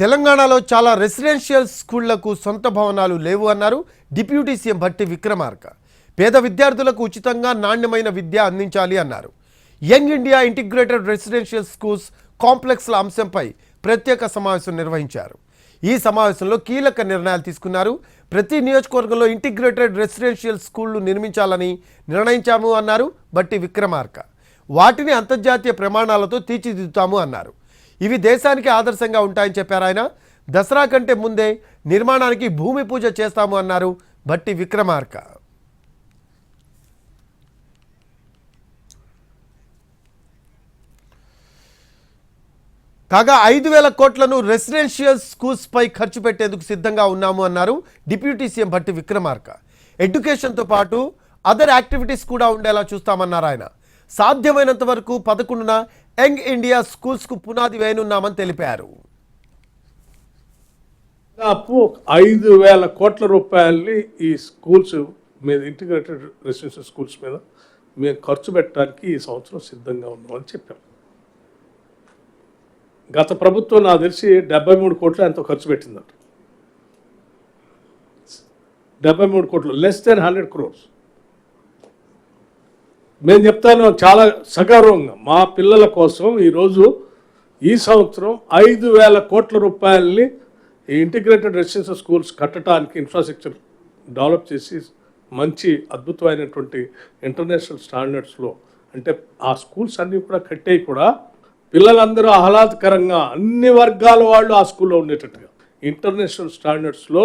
తెలంగాణలో చాలా రెసిడెన్షియల్ స్కూళ్ళకు సొంత భవనాలు లేవు అన్నారు డిప్యూటీ సీఎం భట్టి విక్రమార్క. పేద విద్యార్థులకు ఉచితంగా నాణ్యమైన విద్య అందించాలి అన్నారు. Young India integrated residential schools కాంప్లెక్స్ల అంశంపై ప్రత్యేక సమావేశం నిర్వహించారు. ఈ సమావేశంలో కీలక నిర్ణయాలు తీసుకున్నారు. ప్రతి నియోజకవర్గంలో ఇంటిగ్రేటెడ్ రెసిడెన్షియల్ స్కూళ్ళు నిర్మించాలని నిర్ణయించాము అన్నారు బట్టి విక్రమార్క. వాటిని అంతర్జాతీయ ప్రమాణాలతో తీర్చిదిద్దుతాము అన్నారు. ఇవి దేశానికి ఆదర్శంగా ఉంటాయని చెప్పారు ఆయన. దసరా కంటే ముందే నిర్మాణానికి భూమి పూజ చేస్తాము అన్నారు భట్టి విక్రమార్క. కాగా ఐదు వేల కోట్లను రెసిడెన్షియల్ స్కూల్స్పై ఖర్చు పెట్టేందుకు సిద్ధంగా ఉన్నాము అన్నారు డిప్యూటీ సీఎం భట్టి విక్రమార్క. ఎడ్యుకేషన్తో పాటు అదర్ యాక్టివిటీస్ కూడా ఉండేలా చూస్తామన్నారు ఆయన. సాధ్యమైనంత వరకు పదకొండున యంగ్ ఇండియా స్కూల్స్కు పునాది వేయనున్నామని తెలిపారు. దాదాపు ఐదు వేల కోట్ల రూపాయల్ని ఈ స్కూల్స్ మీద ఇంటిగ్రేటెడ్ రెసిడెన్షియల్ స్కూల్స్ మీద మేము ఖర్చు పెట్టడానికి ఈ సంవత్సరం సిద్ధంగా ఉన్నామని చెప్పాం. గత ప్రభుత్వం నాకు తెలిసి డెబ్బై మూడు కోట్లు ఎంతో ఖర్చు పెట్టిందట. డెబ్బై మూడు కోట్లు లెస్ దెన్ హండ్రెడ్ క్రోర్స్ మేము చెప్తాను చాలా సగౌరవంగా. మా పిల్లల కోసం ఈరోజు ఈ సంవత్సరం ఐదు వేల కోట్ల రూపాయలని ఈ ఇంటిగ్రేటెడ్ రెసిడెన్షియల్ స్కూల్స్ కట్టడానికి ఇన్ఫ్రాస్ట్రక్చర్ డెవలప్ చేసి మంచి అద్భుతమైనటువంటి ఇంటర్నేషనల్ స్టాండర్డ్స్లో అంటే ఆ స్కూల్స్ అన్నీ కూడా కట్టేవి కూడా పిల్లలందరూ ఆహ్లాదకరంగా అన్ని వర్గాల వాళ్ళు ఆ స్కూల్లో ఉండేటట్టుగా. ఇంటర్నేషనల్ స్టాండర్డ్స్లో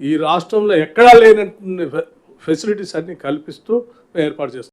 ఈ రాష్ట్రంలో ఎక్కడా లేనటువంటి ఫెసిలిటీస్ అన్నీ కల్పిస్తూ మేము ఏర్పాటు చేస్తాం.